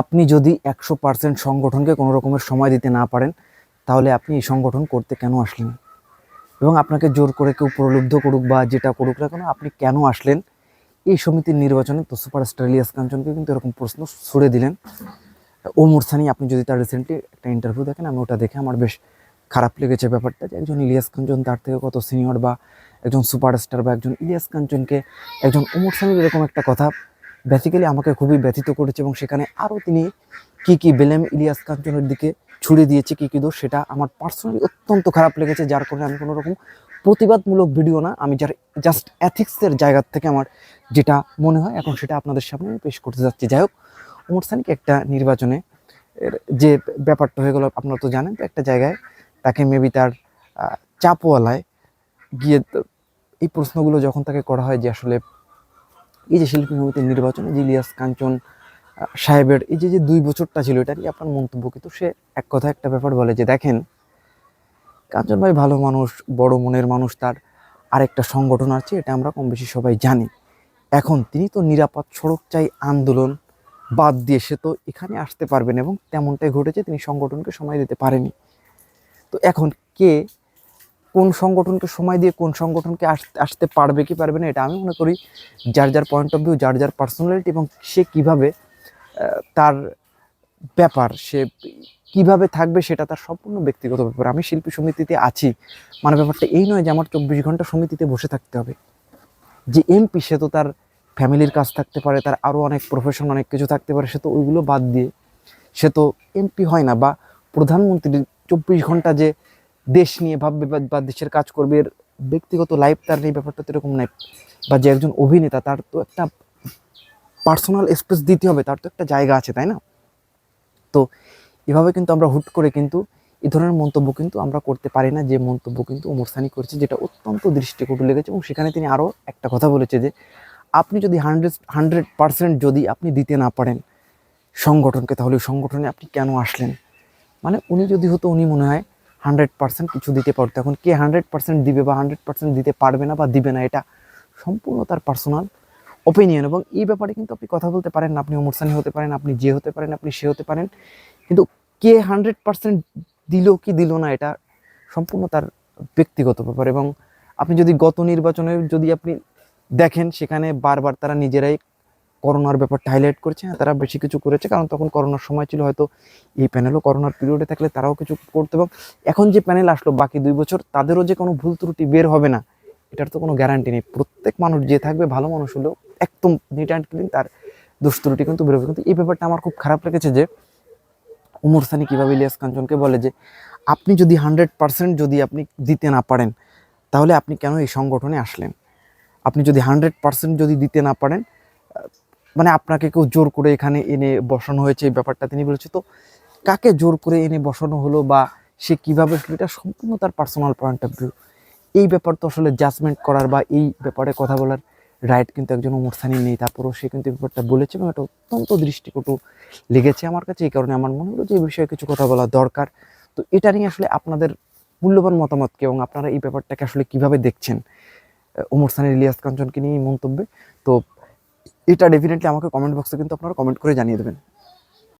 আপনি যদি একশো পার্সেন্ট সংগঠনকে কোনো রকমের সময় দিতে না পারেন, তাহলে আপনি এই সংগঠন করতে কেন আসলেন? এবং আপনাকে জোর করে কেউ প্রলুব্ধ করুক বা যেটা করুক না কেন, আপনি কেন আসলেন? এই সমিতির নির্বাচনে তো সুপারস্টার ইলিয়াস কাঞ্চনকে কিন্তু এরকম প্রশ্ন ছুড়ে দিলেন। ওমর সানি, আপনি যদি তার রিসেন্টলি একটা ইন্টারভিউ দেখেন, আমি ওটা দেখে আমার বেশ খারাপ লেগেছে ব্যাপারটা যে একজন ইলিয়াস কাঞ্চন তার থেকে কত সিনিয়র বা একজন সুপারস্টার বা একজন ইলিয়াস কাঞ্চনকে, একজন ওমর সানির এরকম একটা কথা বেসিক্যালি আমাকে খুবই ব্যথিত করেছে এবং সেখানে আরও তিনি কি কি বেলেম ইলিয়াস কাঞ্চনের দিকে ছুড়ে দিয়েছে, কি কী দোষ, সেটা আমার পার্সোনালি অত্যন্ত খারাপ লেগেছে, যার কারণে আমি কোনো রকম প্রতিবাদমূলক ভিডিও না, আমি যার জাস্ট অ্যাথিক্সের জায়গা থেকে আমার যেটা মনে হয়, এখন সেটা আপনাদের সামনে আমি পেশ করতে যাচ্ছি। যাই হোক, ওমর সানিকে একটা নির্বাচনে যে ব্যাপারটা হয়ে গেল, আপনারা তো জানেন তো, একটা জায়গায় তাকে মেবি তার চাপওয়ালায় গিয়ে এই প্রশ্নগুলো যখন তাকে করা হয় যে আসলে এই যে শিল্পী সমিতির নির্বাচনে যে ইলিয়াস কাঞ্চন সাহেবের এই যে যে দুই বছরটা ছিল এটারই আপনার মন্তব্য কিন্তু সে এক কথা একটা ব্যাপার বলে যে, দেখেন, কাঞ্চন ভাই ভালো মানুষ, বড় মনের মানুষ, তার আরেকটা সংগঠন আছে, এটা আমরা কম বেশি সবাই জানি। এখন তিনি তো নিরাপদ সড়ক চাই আন্দোলন বাদ দিয়ে সে তো এখানে আসতে পারবেন এবং তেমনটাই ঘটেছে, তিনি সংগঠনকে সময় দিতে পারেনি তো এখন কে কোন সংগঠনকে সময় দিয়ে কোন সংগঠনকে আসতে পারবে কি পারবে না, এটা আমি মনে করি যার যার পয়েন্ট অফ ভিউ যার যার পার্সোনালিটি এবং সে কীভাবে তার ব্যাপার, সে কীভাবে থাকবে সেটা তার সম্পূর্ণ ব্যক্তিগত ব্যাপার। আমি শিল্পী সমিতিতে আছি মানে ব্যাপারটা এই নয় যে আমার চব্বিশ ঘণ্টা সমিতিতে বসে থাকতে হবে। যে এমপি সে তো তার ফ্যামিলির কাজ থাকতে পারে, তার আরও অনেক প্রফেশন অনেক কিছু থাকতে পারে, সে তো ওইগুলো বাদ দিয়ে সে তো এমপি হয় না বা প্রধানমন্ত্রী চব্বিশ ঘণ্টা যে দেশ নিয়ে ভাববে বা- দেশের কাজ করবে, এর ব্যক্তিগত লাইফ তার এই ব্যাপারটা তো এরকম নাই। বা যে একজন অভিনেতা, তার তো একটা পার্সোনাল স্পেস দিতে হবে, তার তো একটা জায়গা আছে, তাই না? তো এভাবে কিন্তু আমরা হুট করে কিন্তু এই ধরনের মন্তব্য কিন্তু আমরা করতে পারি না, যে মন্তব্য কিন্তু ওমর সানি করেছে, যেটা অত্যন্ত দৃষ্টিকটু লেগেছে এবং সেখানে তিনি আরও একটা কথা বলেছে যে, আপনি যদি হান্ড্রেড হান্ড্রেড পার্সেন্ট যদি আপনি দিতে না পারেন সংগঠনকে, তাহলে সংগঠনে আপনি কেন আসলেন? মানে উনি যদি হতো, উনি মনে হয় হান্ড্রেড পার্সেন্ট কিছু দিতে পারতো এখন কে হান্ড্রেড পার্সেন্ট দিবে বা হান্ড্রেড পার্সেন্ট দিতে পারবে না বা দিবে না, এটা সম্পূর্ণ তার পার্সোনাল ওপিনিয়ন এবং এই ব্যাপারে কিন্তু আপনি কথা বলতে পারেন আপনি ওমর সানি হতে পারেন, আপনি যে হতে পারেন, আপনি সে হতে পারেন। কিন্তু কে হান্ড্রেড পার্সেন্ট দিল কি দিল না, এটা সম্পূর্ণ তার ব্যক্তিগত ব্যাপার। এবং আপনি যদি গত নির্বাচনে যদি আপনি দেখেন, সেখানে বারবার তারা নিজেরাই করোনার ব্যাপারটা হাইলাইট করছে হ্যাঁ তারা বেশি কিছু করেছে, কারণ তখন করোনার সময় ছিল হয়তো এই প্যানেলও করোনার পিরিয়ডে থাকলে তারাও কিছু করতে এবং এখন যে প্যানেল আসলো বাকি দুই বছর, তাদেরও যে কোনো ভুল ত্রুটি বের হবে না, এটার তো কোনো গ্যারান্টি নেই। প্রত্যেক মানুষ যে থাকবে, ভালো মানুষ হলেও একদম নিট অ্যান্ড ক্লিন তার দোষ ত্রুটি কিন্তু বেরোবে কিন্তু এই ব্যাপারটা আমার খুব খারাপ লেগেছে যে উমর সানি কীভাবে ইলিয়াস কাঞ্চনকে বলে যে, আপনি যদি হান্ড্রেড পার্সেন্ট যদি আপনি দিতে না পারেন, তাহলে আপনি কেন এই সংগঠনে আসলেন? আপনি যদি হান্ড্রেড পার্সেন্ট যদি দিতে না পারেন মানে আপনাকে কেউ জোর করে এখানে এনে বসানো হয়েছে এই ব্যাপারটা তিনি বলেছে। তো কাকে জোর করে এনে বসানো হলো বা সে কীভাবে এটা সম্পূর্ণ তার পার্সোনাল পয়েন্ট অফ ভিউ এই ব্যাপার তো আসলে জাজমেন্ট করার বা এই ব্যাপারে কথা বলার রাইট কিন্তু একজন ওমর সানি নেই। তারপরেও সে কিন্তু ব্যাপারটা বলেছে এবং এটা অত্যন্ত দৃষ্টিকটু লেগেছে আমার কাছে। এই কারণে আমার মনে হলো যে এই বিষয়ে কিছু কথা বলা দরকার। তো এটা নিয়ে আসলে আপনাদের মূল্যবান মতামতকে এবং আপনারা এই ব্যাপারটাকে আসলে কীভাবে দেখছেন ওমর সানির ইলিয়াস কাঞ্চনকে নিয়ে এই মন্তব্যে। তো এটা ডেফিনেটলি আমাকে কমেন্ট বক্সে কিন্তু আপনারা কমেন্ট করে জানিয়ে দেবেন।